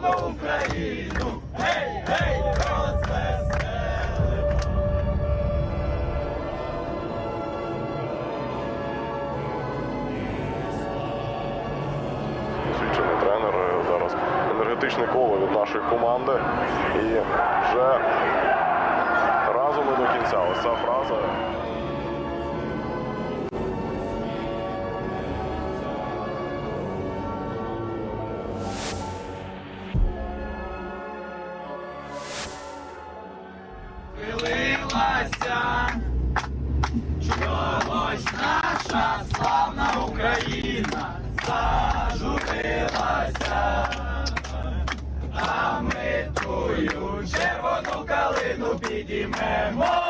славну Україну, гей, гей, розвеселимо. Досвідчений тренер е, зараз енергетичне коло від нашої команди. І вже разом і до кінця. Ось ця фраза. Хилилася чогось наша славна Україна зажурилася, а ми тую червону калину підіймемо,